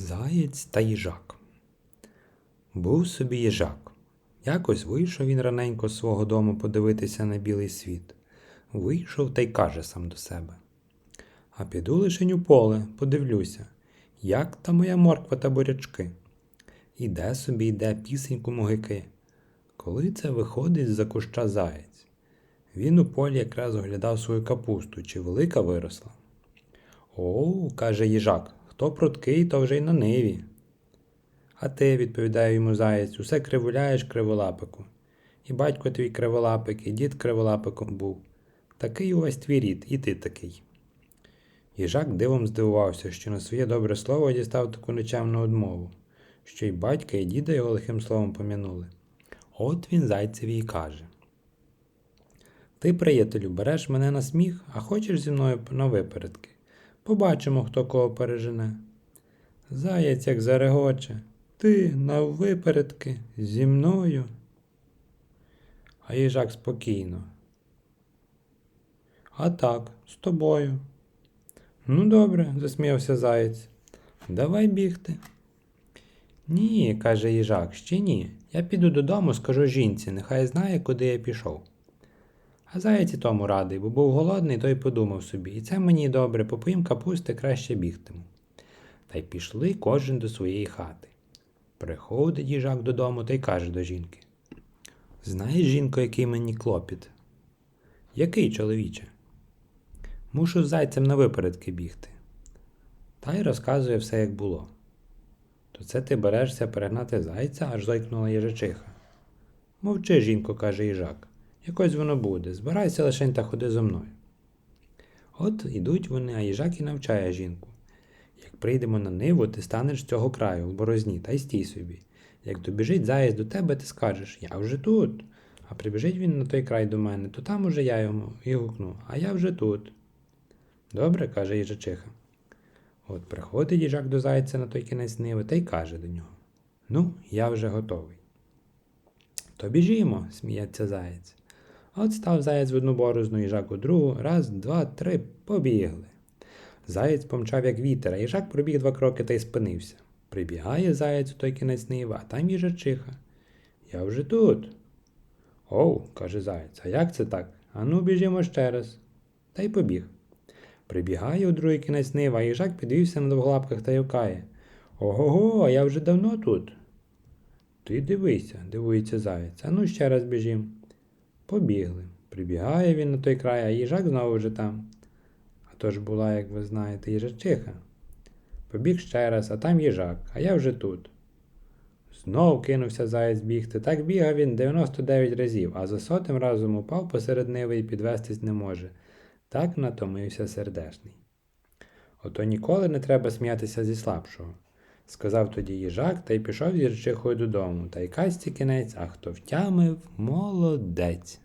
Заєць та їжак. Був собі їжак. Якось вийшов він раненько з свого дому подивитися на білий світ. Вийшов та й каже сам до себе. А піду лишень у поле, подивлюся, як та моя морква та бурячки. Іде собі, йде пісеньку могики. Коли це виходить з-за куща заєць. Він у полі якраз оглядав свою капусту, чи велика виросла. О, каже їжак, хто пруткий, то вже й на ниві. А ти, відповідає йому заєць, усе кривуляєш криволапику. І батько твій криволапик, і дід криволапиком був. Такий увесь твій рід, і ти такий. Їжак дивом здивувався, що на своє добре слово дістав таку нечемну одмову, що й батька, і діда його лихим словом пом'янули. От він зайцеві й каже. Ти, приятелю, береш мене на сміх, а хочеш зі мною на випередки. Побачимо, хто кого пережене. Заяць як зарегоче. Ти на випередки зі мною. А їжак спокійно. А так, з тобою. Ну, добре, засміявся заєць. Давай бігти. Ні, каже їжак, ще ні. Я піду додому, скажу жінці, нехай знає, куди я пішов. А заєць і тому радий, бо був голодний, то й подумав собі, і це мені добре, попоїм капусти краще бігтиму. Та й пішли кожен до своєї хати. Приходить їжак додому та й каже до жінки: Знаєш, жінко, який мені клопіт? Який, чоловіче? Мушу з зайцем на випередки бігти. Та й розказує все, як було. То це ти берешся перегнати зайця, аж зойкнула їжачиха. Мовчи, жінко, каже їжак. Якось воно буде. Збирайся лишень та ходи зо мною. От ідуть вони, а їжак і навчає жінку. Як прийдемо на ниву, ти станеш з цього краю, в борозні, та й стій собі. Як добіжить заєць до тебе, ти скажеш Я вже тут. А прибіжить він на той край до мене, то там уже я йому і гукну, а я вже тут. Добре, каже їжачиха. От приходить їжак до зайця на той кінець ниви та й каже до нього Ну, я вже готовий. То біжімо, сміється заєць. От став заєць в одну борозну, їжак у другу, раз, два, три, побігли. Заєць помчав, як вітер, а їжак пробіг два кроки та й спинився. Прибігає заєць у той кінець ниви, а там їжачиха. Я вже тут. Оу, каже заєць, а як це так? Ану, біжімо ще раз. Та й побіг. Прибігає у другий кінець нива, а їжак підвівся на довголапках та юкає. Ого-го, а я вже давно тут. Ти дивися, дивується заєць. Ану ще раз біжім. Побігли. Прибігає він на той край, а їжак знову вже там. А то ж була, як ви знаєте, їжачиха. Побіг ще раз, а там їжак, а я вже тут. Знов кинувся заєць бігти. Так бігав він 99 разів, а за сотим разом упав посеред ниви і підвестись не може. Так натомився сердешний. Ото ніколи не треба сміятися зі слабшого, сказав тоді їжак та й пішов з Ірчихою додому, та й касті кінець, а хто втямив, молодець.